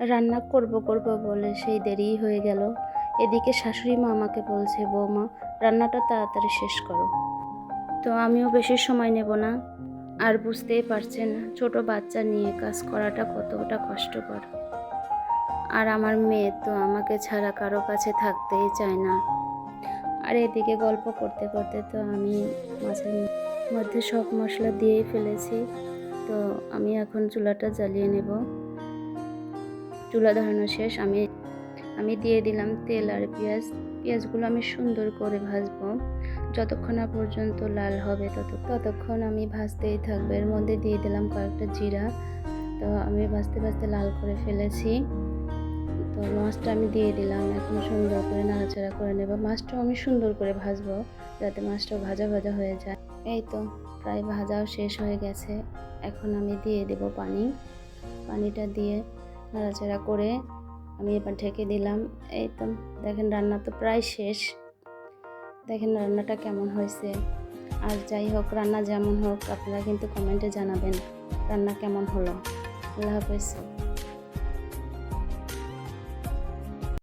রান্না করব করব বলে সেই দেরিই হয়ে গেল। এদিকে শাশুড়ি মা আমাকে বলছে, বৌমা, রান্নাটা তাড়াতাড়ি শেষ করো। তো আমিও বেশি সময় নেব না। আর বুঝতেই পারছেন, ছোট বাচ্চা নিয়ে কাজ করাটা কতটা কষ্টকর। আর আমার মেয়ে তো আমাকে ছাড়া কারও কাছে থাকতেই চায় না। আর এদিকে গল্প করতে করতে তো আমি মাছের মধ্যে সব মশলা দিয়েই ফেলেছি। তো আমি এখন চুলাটা জ্বালিয়ে নেব। চুলা ধরানো শেষ, আমি আমি দিয়ে দিলাম তেল আর পেঁয়াজ। পেঁয়াজগুলো আমি সুন্দর করে ভাজবো। যতক্ষণ না পর্যন্ত লাল হবে তত, ততক্ষণ আমি ভাজতেই থাকব। এর মধ্যে দিয়ে দিলাম কয়েকটা জিরা। তো আমি ভাজতে ভাজতে লাল করে ফেলেছি। তো মাছটা আমি দিয়ে দিলাম। এখন সুন্দর করে নাড়াচাড়া করে নেব। মাছটাও আমি সুন্দর করে ভাজবো যাতে মাছটা ভাজা ভাজা হয়ে যায়। এই তো প্রায় ভাজাও শেষ হয়ে গেছে। এখন আমি দিয়ে দেব পানি। পানিটা দিয়ে নাড়াচাড়া করে আমি এবার ঢেকে দিলাম। এই তো, দেখেন রান্না তো প্রায় শেষ। দেখেন রান্নাটা কেমন হয়েছে। আর যাই হোক, রান্না যেমন হোক, আপনারা কিন্তু কমেন্টে জানাবেন রান্না কেমন হলো। আল্লাহ হাফেজ।